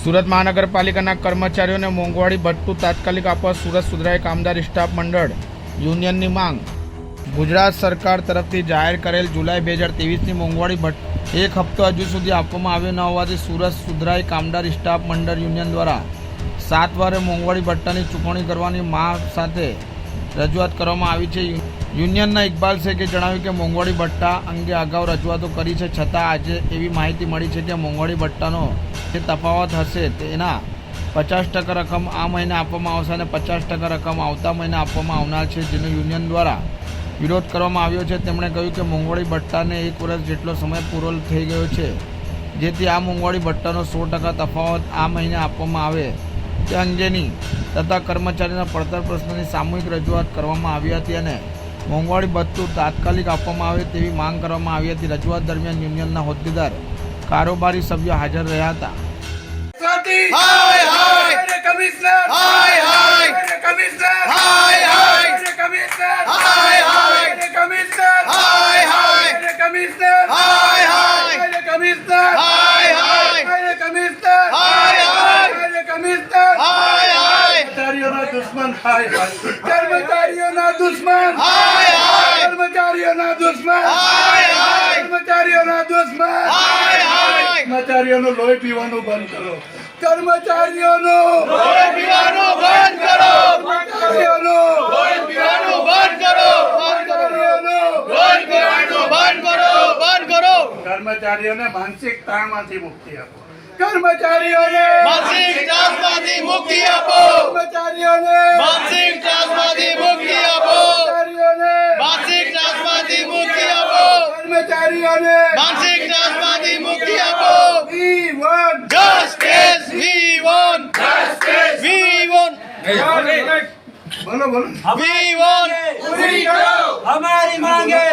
સુરત મહાનગરપાલિકાના કર્મચારીઓને મોંઘવારી ભથ્થું તાત્કાલિક આપવા સુરત સુધરાય કામદાર સ્ટાફ મંડળ યુનિયનની માંગ. ગુજરાત સરકાર તરફથી જાહેર કરેલ જુલાઈ બે હજાર ત્રેવીસની મોંઘવારી ભથ્થું એક હપ્તો હજુ સુધી આપવામાં આવ્યો ન હોવાથી સુરત સુધરાઈ કામદાર સ્ટાફ મંડળ યુનિયન દ્વારા સાત વારે મોંઘવારી ભથ્થાની ચૂકવણી કરવાની માંગ સાથે રજૂઆત કરવામાં આવી છે. યુનિયનના ઇકબાલ શેખે જણાવ્યું કે મોંઘવારી ભટ્ટા અંગે અગાઉ રજૂઆતો કરી છે. છતાં આજે એવી માહિતી મળી છે કે મોંઘવારી ભથ્થાનો જે તફાવત હશે તેના પચાસ ટકા રકમ આ મહિને આપવામાં આવશે અને પચાસ ટકા રકમ આવતા મહિને આપવામાં આવનાર છે, જેનો યુનિયન દ્વારા વિરોધ કરવામાં આવ્યો છે. તેમણે કહ્યું કે મોંઘવારી ભટ્ટાને એક વર્ષ જેટલો સમય પૂરો થઈ ગયો છે, જેથી આ મોંઘવારી ભટ્ટાનો સો ટકા તફાવત આ મહિને આપવામાં આવે. તે અંગેની તથા કર્મચારીના પડતર પ્રશ્નોની સામૂહિક રજૂઆત કરવામાં આવી હતી અને મોંઘવારી ભથ્થું તાત્કાલિક આપવામાં આવે તેવી માંગ કરવામાં આવી હતી. રજૂઆત દરમિયાન યુનિયનના હોદ્દેદાર કારોબારી સભ્યો હાજર રહ્યા હતા સ્વાતિ હાય, હાય. અરે કર્મચારીઓનું લોહી પીવાનું બંધ કરો. કર્મચારીઓનું લોહી પીવાનું બંધ કરો. કર્મચારીઓનું લોહી પીવાનું બંધ કરો. કર્મચારીઓનું લોહી પીવાનું બંધ કરો. બંધ કરો. કર્મચારીઓને માનસિક તાણમાંથી મુક્તિ આપો. કર્મચારીઓને માનસિક તાણમાંથી મુક્તિ આપો. કર્મચારીઓને માનસિક તાણમાંથી મુક્તિ આપો. કર્મચારીઓને માનસિક તાણમાંથી મુક્તિ આપો. કર્મચારીઓને માનસિક बोलो बोलो वी वांट फ्री हमारी मांगे